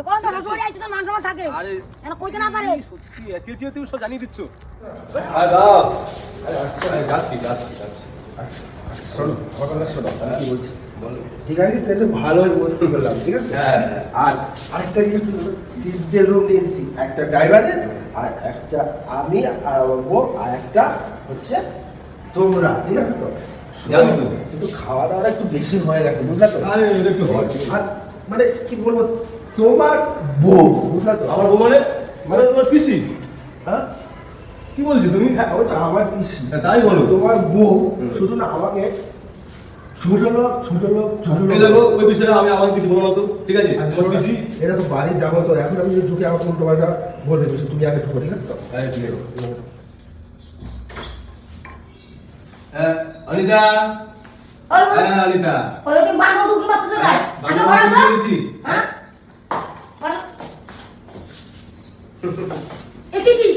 তো কোন তো শ্বশুর আইছে তো মান সম্মান থাকে। আরে এনা কইতে না পারে। সত্যি চেয়ে চেয়ে তুমি সব জানিয়ে দিচ্ছ? আরে দাও আরে যাচ্ছি যাচ্ছি যাচ্ছি। শোনো কথাটা শোনো আমি কি বলছি? বলো। ঠিক আছে ভালোই বসতে পেলাম ঠিক আছে? হ্যাঁ। আর আরেকটা জিনিস তিনটে রুম নিয়েছি একটা ড্রাইভারের আর একটা আমি আর আর একটা হচ্ছে তোমরা ঠিক আছে তো? জানি তো। কিন্তু খাওয়া দাওয়া একটু বেশি হয়ে গেছে বুঝলা তো? আরে একটু হয়। আর মানে কি বলব তোমার বউ আমার বউ মানে? মানে তোমার পিসি? হ্যাঁ? কি বলছো তুমি? হ্যাঁ ওটা আমার পিসি। হ্যাঁ, তাই বলো। তোমার বউ শুধু না আমাকে ছোট লোক ছোট লোক ছোট লোক। দেখো ওই বিষয়ে আমি আমার কিছু বলো না তো ঠিক আছে? আর তোমার পিসি? এটা তো বাড়ি যাব তো এখন আমি যদি ঢুকে আমার উল্টো পাল্টা বলে দিচ্ছি তুমি আগে ঢুকো ঠিক আছে তো? হ্যাঁ ঠিক আছে। হ্যাঁ অনিতা? হ্যাঁ অনিতা। ওই কি বাংলা দুকি বাচ্চা যায় আসো আসো। বলছি। হ্যাঁ? এ কি।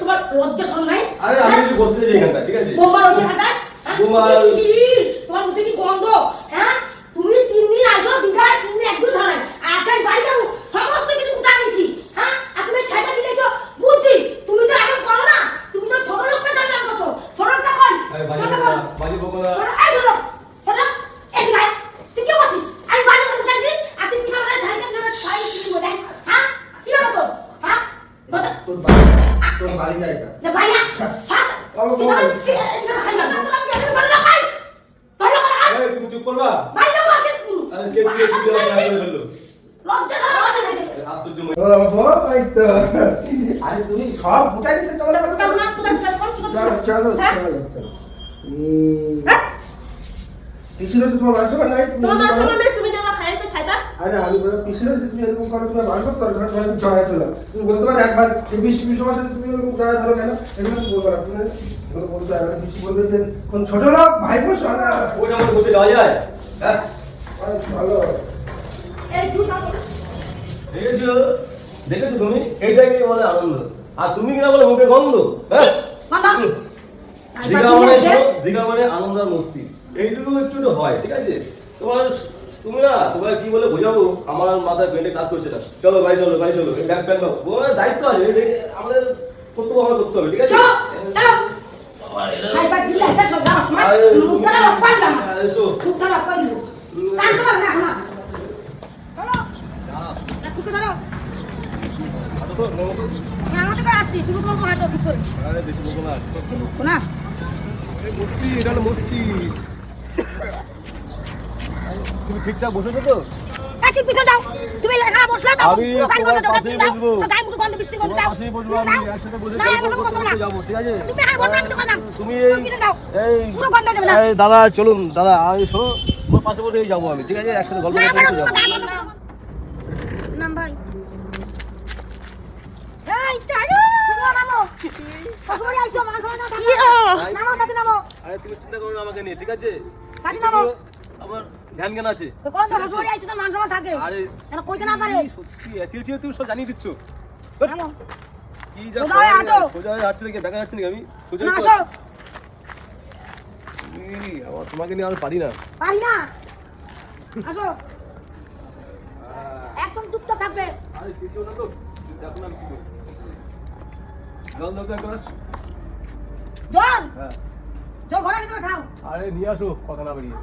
তোমার লজ্জা শরম নাই? আরে আমি কিছু করতে চাই এখানটা ঠিক আছে? বোমা রয়েছে খাটায় বোমা। তোমার মুখে কি গন্ধ? হ্যাঁ? তুমি তিন দিন আইছো দিঘায় তিন দিন একদিন ধরাই আজকে বাড়ি যাব সমস্ত কিছু উঠা নিছি হ্যাঁ? আর তুমি ছাইটা দিলেছো বুদ্ধি তুমি তো এখন করো না। তুমি তো ছোট লোকটা জানি নাম করছ ছোট লোকটা বাজে ছোট না, বাজে বকো না। ছোট এই ছোট ছোট এই দিঘায় তুই কি করছিস আমি বাড়ি যাব উঠাইছি আর তুমি কি করে ছাই কেন ছাই কি বলে হ্যাঁ কি ব্যাপার তোর হ্যাঁ কথা তোর বাড়ি তোর বাড়ি না এটা না ভাইয়া ছাড় বাবা, তুই আমার খাই না আমি বলে না ভাই তোর লোক এই তুমি চুপ করবা বাড়ি যাব আজকে আরে চেয়ে এই তো। আরে তুমি সব ফুটাই দিছে চলো চলো চলো। চলো চলো তোমার মাংস বা তোমার মাংস তুমি যেন আরে আমি বলে পিসি তুমি এরকম করো তোমার মাংস তোর ঘরে তোমার আমি চড়াই দিলাম তুমি বলতে পারো একবার এই বিশ বিশ মাসে তুমি এরকম চড়াই ধরো কেন? এগুলো তুমি বলতে পারো তুমি বলতে পারো কিছু বলবে যে কোন ছোট লোক? ভাই বোস না ওইটা আমাদের বসে যাওয়া যায়। হ্যাঁ? ভালো। এই তুই সামনে দেখেছ? দেখেছ তুমি? এইটাকে বলে আনন্দ। আর তুমি কিনা বলে মুখে গন্ধ? হ্যাঁ? দীঘা মানে দীঘা মানে আনন্দ আর মস্তি। এইটুকু একটু একটু হয় ঠিক আছে? তোমার তুমি না তোমার কি বলে বোঝাবো? আমার মাথায় ব্রেনে কাজ করছে না। চলো ভাই চলো ভাই চলো। ব্যাগ প্যাক নাও। ও দায়িত্ব আছে। আমাদের কর্তব্য আমরা করতে হবে ঠিক আছে? এটা মস্তি। তুমি ঠিকঠাক বসেছো তো? কাটি পিছে দাও। তুমি বসলে দাও আমি গন্ধ দাও। মুখে গন্ধ বৃষ্টি গন্ধ দাও। বসবো আমি, একসাথে বসে যাব, ঠিক আছে? তুমি আর বলনা আমি তুমি এই- এই পুরো গন্ধ দেবে না। এই দাদা চলুন দাদা আমি শোনো তোমার পাশে বসেই যাব আমি ঠিক আছে? একসাথে গল্প করতে যাব। নাম ভাই। এই আরে তুমি চিন্তা করো আমাকে নিয়ে ঠিক আছে? আমার ধ্যান জ্ঞান আছে? কোন তো সবাই আইছো তো থাকে। আরে এনা কইতে না পারে? সত্যি? চেয়ে চেয়ে তুমি সব জানিয়ে দিচ্ছ। কি যা সোজা হাঁটো। সোজা নাকি? দেখা যাচ্ছে নাকি আমি? সোজা আসো। তোমাকে নিয়ে আমি পারি না। পারি না। আসো। একদম চুপচাপ থাকবে। আরে কিছু না তো। দেখো না কি জল দাও তো একবার। জল? হ্যাঁ। জল ঘরে খাও। আরে নিয়ে আসো কথা না বেরিয়ে